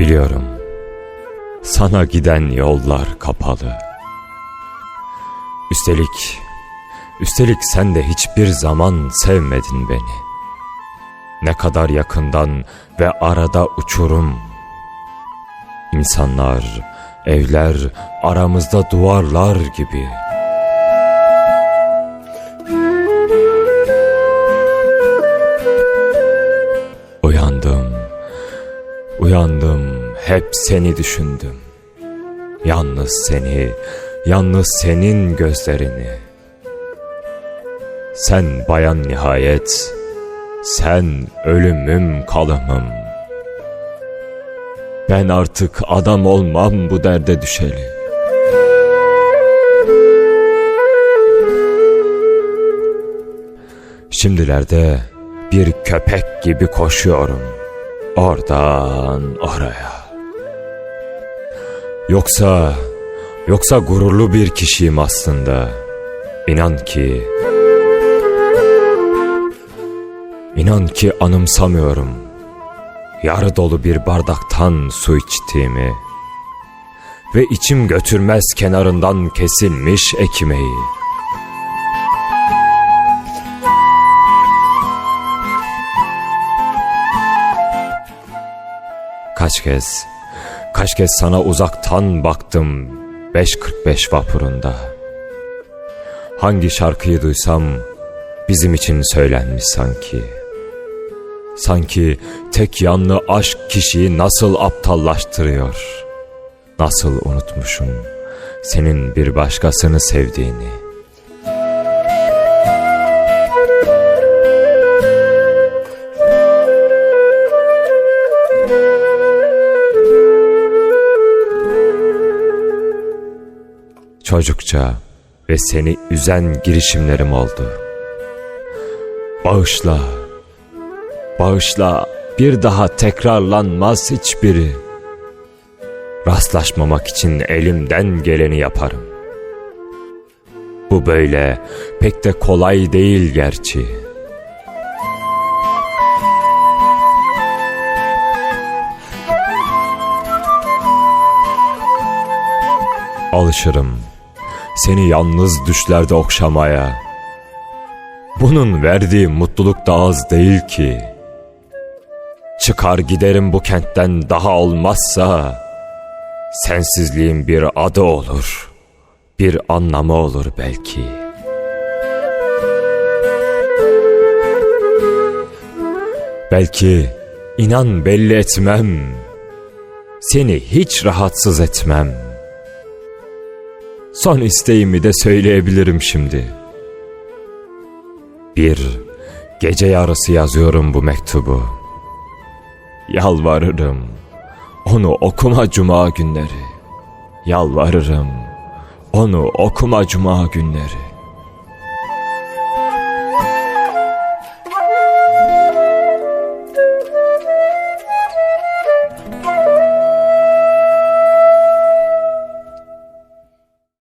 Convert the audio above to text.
Biliyorum. Sana giden yollar kapalı. Üstelik, üstelik sen de hiçbir zaman sevmedin beni. Ne kadar yakından ve arada uçurum. İnsanlar, evler aramızda duvarlar gibi. Uyandım, hep seni düşündüm. Yalnız seni, yalnız senin gözlerini. Sen bayan nihayet, sen ölümüm kalımım. Ben artık adam olmam bu derde düşeli. Şimdilerde bir köpek gibi koşuyorum. Oradan oraya. Yoksa, yoksa gururlu bir kişiyim aslında. İnan ki, inan ki anımsamıyorum. Yarı dolu bir bardaktan su içtiğimi ve içim götürmez kenarından kesilmiş ekmeği. Kaç kez, kaç kez sana uzaktan baktım 5.45 vapurunda. Hangi şarkıyı duysam bizim için söylenmiş sanki. Sanki tek yanlı aşk kişiyi nasıl aptallaştırıyor. Nasıl unutmuşum senin bir başkasını sevdiğini. Çocukça ve seni üzen girişimlerim oldu. Bağışla, bağışla bir daha tekrarlanmaz hiçbiri. Rastlaşmamak için elimden geleni yaparım. Bu böyle pek de kolay değil gerçi. Alışırım seni yalnız düşlerde okşamaya. Bunun verdiği mutluluk da az değil ki. Çıkar giderim bu kentten daha olmazsa, sensizliğin bir adı olur, bir anlamı olur belki. Belki inan belli etmem, seni hiç rahatsız etmem. Son isteğimi de söyleyebilirim şimdi. Bir gece yarısı yazıyorum bu mektubu. Yalvarırım. Onu okuma cuma günleri. Yalvarırım. Onu okuma cuma günleri.